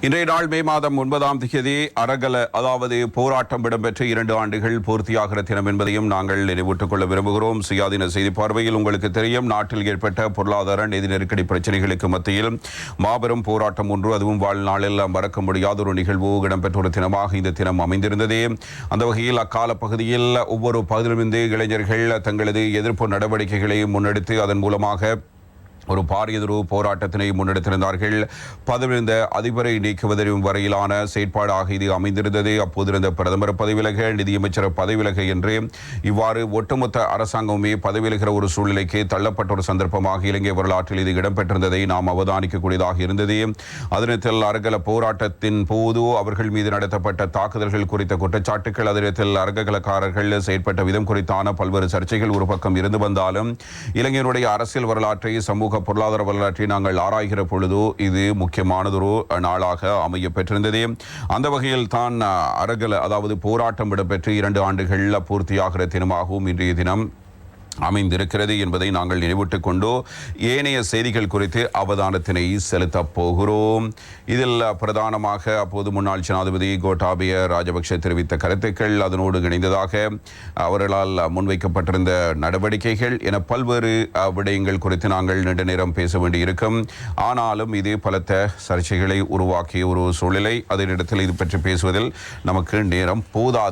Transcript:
இன்றைய நாள் மே மாதம் ஒன்பதாம் தேதி அரகல அதாவது போராட்டம் இடம்பெற்ற இரண்டு ஆண்டுகள் பூர்த்தியாகிற தினம் என்பதையும் நாங்கள் நினைவூட்டுக் கொள்ள விரும்புகிறோம். சுயாதீன செய்தி பார்வையில் உங்களுக்கு தெரியும் நாட்டில் ஏற்பட்ட பொருளாதார நிதி நெருக்கடி பிரச்சனைகளுக்கு மத்தியில் மாபெரும் போராட்டம் ஒன்று அதுவும் வாழ்நாளில் மறக்க முடியாத ஒரு நிகழ்வு இடம்பெற்ற ஒரு தினமாக இந்த தினம் அமைந்திருந்தது. அந்த வகையில் அக்கால பகுதியில் ஒவ்வொரு பகுதியிலிருந்து இளைஞர்கள் தங்களது எதிர்ப்பு நடவடிக்கைகளை முன்னெடுத்து அதன் மூலமாக ஒரு பாரியதொரு போராட்டத்தினை முன்னெடுத்திருந்தார்கள். பதவியிருந்த அதிபரை நீக்குவதும் வரையிலான செயற்பாடாக இது அமைந்திருந்தது. அப்போதிருந்த பிரதமர் பதவிவிலக நிதியமைச்சர் பதவிவிலக என்று இவ்வாறு ஒட்டுமொத்த அரசாங்கமே பதவியிலகிற ஒரு சூழ்நிலைக்கு தள்ளப்பட்ட ஒரு சந்தர்ப்பமாக இலங்கை வரலாற்றில் இது இடம்பெற்றிருந்ததை நாம் அவதானிக்கக்கூடியதாக இருந்தது. அதனத்தில் அருகல போராட்டத்தின் போது அவர்கள் மீது நடத்தப்பட்ட தாக்குதல்கள் குறித்த குற்றச்சாட்டுகள் அதனத்தில் அருகலக்காரர்கள் செயற்பட்ட விதம் குறித்தான பல்வேறு சர்ச்சைகள் ஒரு பக்கம் இருந்து வந்தாலும் இலங்கையினுடைய அரசியல் வரலாற்றை சமூக பொருளாதார வரலாற்றை நாங்கள் ஆராய்கிற பொழுது இது முக்கியமானதொரு நாளாக அமைய பெற்றிருந்தது. அந்த வகையில் தான் அரகல அதாவது போராட்டம் இடம்பெற்று இரண்டு ஆண்டுகள் பூர்த்தியாகிற தினமாகவும் இன்றைய தினம் அமைந்திருக்கிறது என்பதை நாங்கள் நினைவிட்டுக் கொண்டு ஏனைய செய்திகள் குறித்து அவதானத்தினை செலுத்தப் போகிறோம். இதில் பிரதானமாக அப்போது முன்னாள் ஜனாதிபதி கோட்டாபய ராஜபக்ஷ தெரிவித்த கருத்துக்கள் அதனோடு இணைந்ததாக அவர்களால் முன்வைக்கப்பட்டிருந்த நடவடிக்கைகள் என பல்வேறு விடயங்கள் குறித்து நாங்கள் நீண்ட நேரம் பேச வேண்டியிருக்கும். ஆனாலும் இது பலத்த சர்ச்சைகளை உருவாக்கிய ஒரு சூழ்நிலை. அதனிடத்தில் இது பற்றி பேசுவதில் நமக்கு நேரம் போதாது.